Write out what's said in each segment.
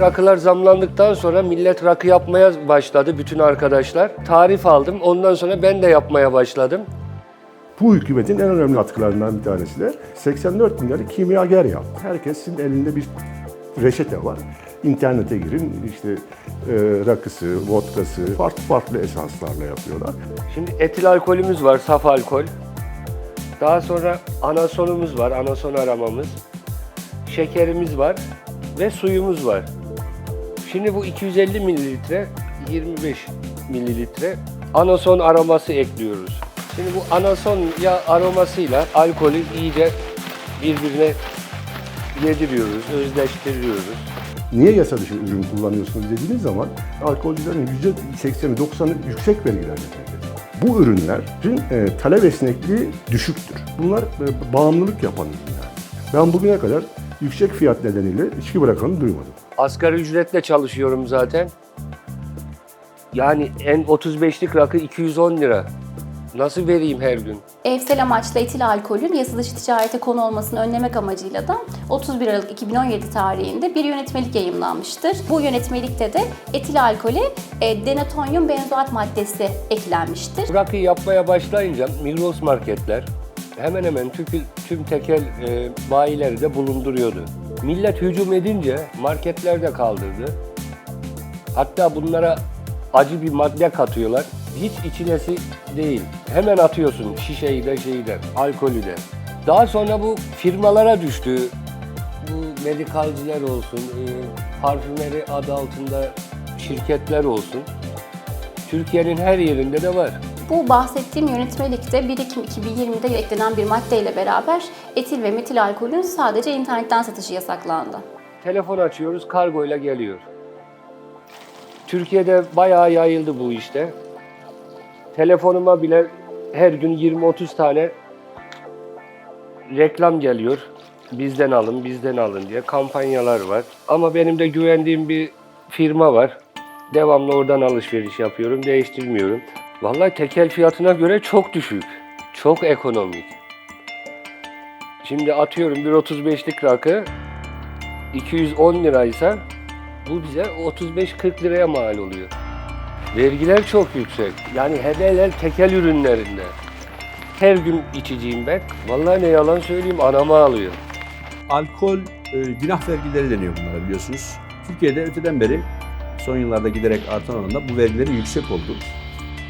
Rakılar zamlandıktan sonra millet rakı yapmaya başladı bütün arkadaşlar. Tarif aldım. Ondan sonra ben de yapmaya başladım. Bu hükümetin en önemli atkılarından bir tanesi de 84 milyarı kimyager yaptı. Herkesin elinde bir reçete var. İnternete girin işte e, rakısı, vodkası, farklı farklı esanslarla yapıyorlar. Şimdi etil alkolümüz var, saf alkol. Daha sonra anasonumuz var, anason aramamız. Şekerimiz var ve suyumuz var. Şimdi bu 250 mililitre, 25 mililitre anason aroması ekliyoruz. Şimdi bu anason ya aromasıyla alkolü iyice birbirine yediriyoruz, özleştiriyoruz. Niye yasa dışı ürün kullanıyorsunuz dediğiniz zaman alkolcülerin %80'i 90'ı yüksek vergiler ödemektedir. Bu ürünlerin e, talep esnekliği düşüktür. Bunlar e, bağımlılık yapan ürünler. Ben bugüne kadar yüksek fiyat nedeniyle içki bırakanı duymadım. Asgari ücretle çalışıyorum zaten. Yani en 35'lik rakı 210 lira. Nasıl vereyim her gün? Evsel amaçlı etil alkolün yasa dışı ticarete konu olmasını önlemek amacıyla da 31 Aralık 2017 tarihinde bir yönetmelik yayımlanmıştır. Bu yönetmelikte de etil alkole e, denatonyum benzoat maddesi eklenmiştir. Rakı yapmaya başlayınca Migros marketler hemen hemen tüm, tüm tekel e, bayileri de bulunduruyordu. Millet hücum edince marketler de kaldırdı. Hatta bunlara acı bir madde katıyorlar. Hiç içilesi değil. Hemen atıyorsun şişeyi de şeyi de, alkolü de. Daha sonra bu firmalara düştü. Bu medikalciler olsun, e, parfümeri adı altında şirketler olsun. Türkiye'nin her yerinde de var. Bu bahsettiğim yönetmelikte 1 Ekim 2020'de eklenen bir maddeyle beraber etil ve metil alkolün sadece internetten satışı yasaklandı. Telefon açıyoruz, kargoyla geliyor. Türkiye'de bayağı yayıldı bu işte. Telefonuma bile her gün 20-30 tane reklam geliyor. Bizden alın, bizden alın diye kampanyalar var. Ama benim de güvendiğim bir firma var. Devamlı oradan alışveriş yapıyorum, değiştirmiyorum. Vallahi tekel fiyatına göre çok düşük. Çok ekonomik. Şimdi atıyorum bir 35'lik rakı 210 liraysa bu bize 35-40 liraya mal oluyor. Vergiler çok yüksek. Yani hele tekel ürünlerinde. Her gün içeceğim ben. Vallahi ne yalan söyleyeyim anama alıyor. Alkol e, günah vergileri deniyor bunlara biliyorsunuz. Türkiye'de öteden beri son yıllarda giderek artan oranda bu vergileri yüksek oldu.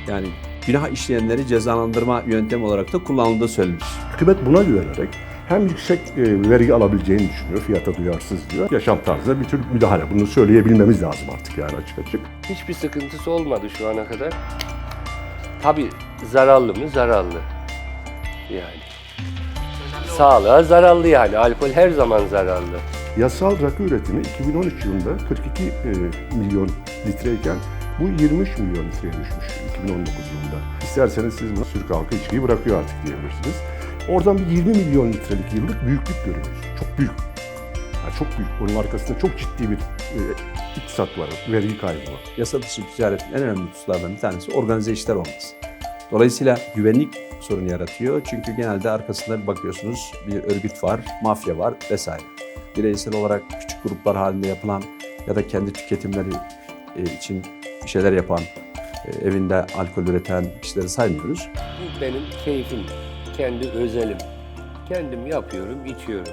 Yani günah işleyenleri cezalandırma yöntemi olarak da kullanıldığı söylenir. Hükümet buna güvenerek hem yüksek e, vergi alabileceğini düşünüyor, fiyata duyarsız diyor. Yaşam tarzına bir tür müdahale. Bunu söyleyebilmemiz lazım artık yani açık açık. Hiçbir sıkıntısı olmadı şu ana kadar. Tabii zararlı mı? Zararlı. Yani. Sağlığa zararlı yani. Alkol her zaman zararlı. Yasal rakı üretimi 2013 yılında 42 e, milyon litreyken bu 23 milyon litreye düşmüş 2019 yılında. İsterseniz siz bunu Türk halkı içkiyi bırakıyor artık diyebilirsiniz. Oradan bir 20 milyon litrelik yıllık büyüklük görüyoruz. Çok büyük. Yani çok büyük. Onun arkasında çok ciddi bir e, iktisat var, vergi kaybı var. Yasa dışı ticaretin en önemli hususlardan bir tanesi organize işler olması. Dolayısıyla güvenlik sorunu yaratıyor. Çünkü genelde arkasında bir bakıyorsunuz bir örgüt var, mafya var vesaire. Bireysel olarak küçük gruplar halinde yapılan ya da kendi tüketimleri e, için bir şeyler yapan, e, evinde alkol üreten kişileri saymıyoruz. Bu benim keyfim. Kendi özelim. Kendim yapıyorum, içiyorum.